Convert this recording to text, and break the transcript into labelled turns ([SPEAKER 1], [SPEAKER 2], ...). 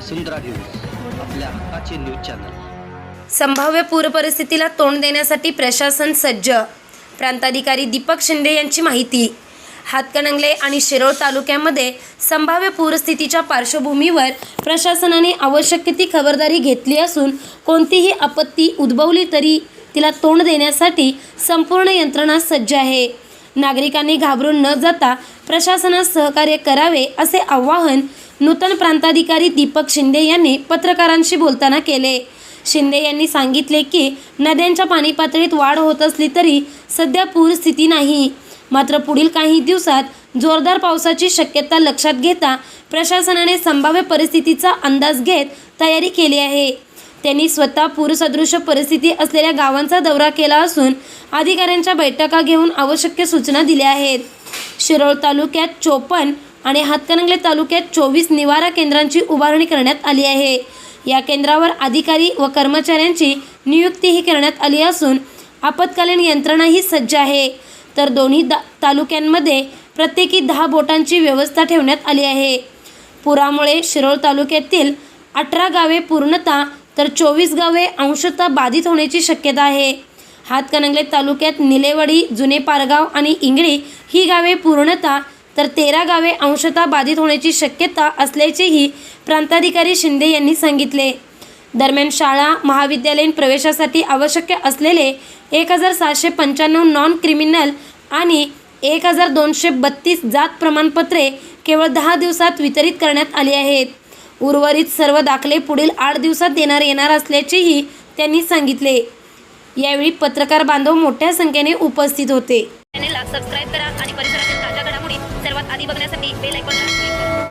[SPEAKER 1] वसुंधरा news आपल्या हक्काचे news channel.
[SPEAKER 2] संभाव्य पूर परिस्थितीला तोंड देण्यासाठी प्रशासन सज्ज प्रांताधिकारी दीपक शिंदे यांची माहिती. हातकणंगले आणि शिरोळ तालुक्यामध्ये संभाव्य पूरस्थितीच्या पार्श्वभूमीवर प्रशासनाने आवश्यक ती खबरदारी घेतली असून कोणतीही आपत्ती उद्भवली तरी तिला तोंड देण्यासाठी संपूर्ण यंत्रणा सज्ज आहे. नागरिकांनी घाबरून न जाता प्रशासनास सहकार्य करावे असे आवाहन नूतन प्रांताधिकारी दीपक शिंदे यांनी पत्रकारांशी बोलताना केले. शिंदे यांनी सांगितले की नद्यांच्या पाणी पातळीत वाढ होत असली तरी सध्या पूरस्थिती नाही. मात्र पुढील काही दिवसात जोरदार पावसाची शक्यता लक्षात घेता प्रशासनाने संभाव्य परिस्थितीचा अंदाज घेत तयारी केली आहे. त्यांनी स्वतः पूरसदृश परिस्थिती असलेल्या गावांचा दौरा केला असून अधिकाऱ्यांच्या बैठका घेऊन आवश्यक सूचना दिल्या आहेत. शिरोळ तालुक्यात चोपन्न आणि हातकणंगले तालुक्यात चोवीस निवारा केंद्रांची उभारणी करण्यात आली आहे. या केंद्रावर अधिकारी व कर्मचाऱ्यांची नियुक्तीही करण्यात आली असून आपत्कालीन यंत्रणाही सज्ज आहे. तर दोन्ही दा तालुक्यांमध्ये प्रत्येकी दहा बोटांची व्यवस्था ठेवण्यात आली आहे. पुरामुळे शिरोळ तालुक्यातील अठरा गावे पूर्णता तर चोवीस गावे अंशतः बाधित होण्याची शक्यता आहे. हातकणंगले तालुक्यात निलेवाडी जुने पारगाव आणि इंगळी ही गावे पूर्णतः तर तेरा गावे अंशतः बाधित होण्याची शक्यता असल्याचेही प्रांताधिकारी शिंदे यांनी सांगितले. दरम्यान शाळा महाविद्यालयीन प्रवेशासाठी आवश्यक असलेले एक हजार सहाशे पंच्याण्णव नॉन क्रिमिनल आणि एक हजार दोनशे बत्तीस जात प्रमाणपत्रे केवळ दहा दिवसात वितरित करण्यात आली आहेत. उर्वरित सर्व दाखले पुढील आठ दिवसात देणार येणार असल्याचेही त्यांनी सांगितले. यावेळी पत्रकार बांधव मोठ्या संख्येने उपस्थित होते.
[SPEAKER 3] di ba na sa page bell icon natin?